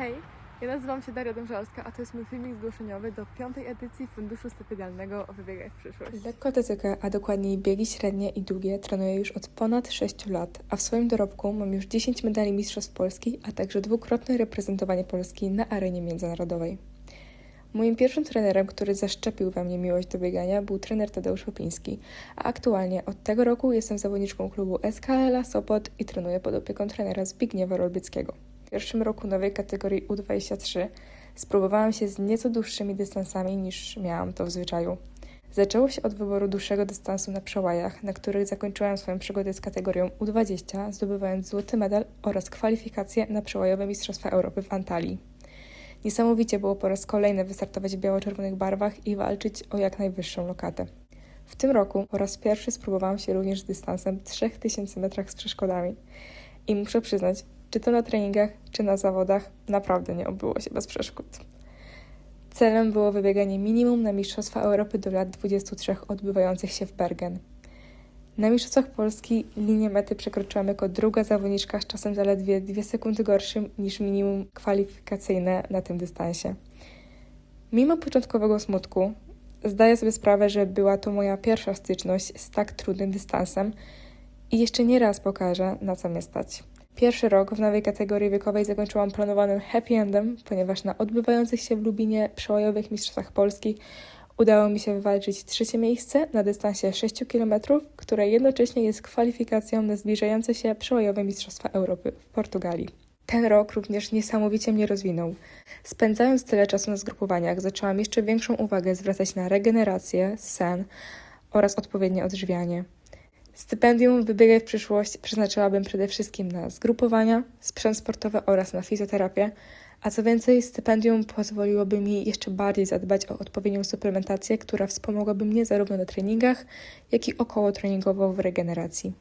Hej, ja nazywam się Daria Dążalska, a to jest mój filmik zgłoszeniowy do piątej edycji Funduszu Stypendialnego Wybiegaj w przyszłość. Lekkoatletykę, a dokładniej biegi średnie i długie trenuję już od ponad 6 lat, a w swoim dorobku mam już 10 medali Mistrzostw Polski, a także dwukrotne reprezentowanie Polski na arenie międzynarodowej. Moim pierwszym trenerem, który zaszczepił we mnie miłość do biegania, był trener Tadeusz Łopiński, a aktualnie od tego roku jestem zawodniczką klubu SKL Sopot i trenuję pod opieką trenera Zbigniewa Rolbyckiego. W pierwszym roku nowej kategorii U23 spróbowałam się z nieco dłuższymi dystansami niż miałam to w zwyczaju. Zaczęło się od wyboru dłuższego dystansu na przełajach, na których zakończyłam swoją przygodę z kategorią U20, zdobywając złoty medal oraz kwalifikacje na przełajowe Mistrzostwa Europy w Antalii. Niesamowicie było po raz kolejny wystartować w biało-czerwonych barwach i walczyć o jak najwyższą lokatę. W tym roku po raz pierwszy spróbowałam się również z dystansem 3000 metrach z przeszkodami. I muszę przyznać, czy to na treningach, czy na zawodach, naprawdę nie obyło się bez przeszkód. Celem było wybieganie minimum na Mistrzostwa Europy do lat 23 odbywających się w Bergen. Na Mistrzostwach Polski linię mety przekroczyłam jako druga zawodniczka z czasem zaledwie 2 sekundy gorszym niż minimum kwalifikacyjne na tym dystansie. Mimo początkowego smutku, zdaję sobie sprawę, że była to moja pierwsza styczność z tak trudnym dystansem i jeszcze nie raz pokażę, na co mnie stać. Pierwszy rok w nowej kategorii wiekowej zakończyłam planowanym happy endem, ponieważ na odbywających się w Lubinie przełajowych Mistrzostwach Polski udało mi się wywalczyć trzecie miejsce na dystansie 6 km, które jednocześnie jest kwalifikacją na zbliżające się przełajowe Mistrzostwa Europy w Portugalii. Ten rok również niesamowicie mnie rozwinął. Spędzając tyle czasu na zgrupowaniach, zaczęłam jeszcze większą uwagę zwracać na regenerację, sen oraz odpowiednie odżywianie. Stypendium Wybiegaj w przyszłość przeznaczyłabym przede wszystkim na zgrupowania, sprzęt sportowy oraz na fizjoterapię, a co więcej, stypendium pozwoliłoby mi jeszcze bardziej zadbać o odpowiednią suplementację, która wspomogłaby mnie zarówno na treningach, jak i około treningowo w regeneracji.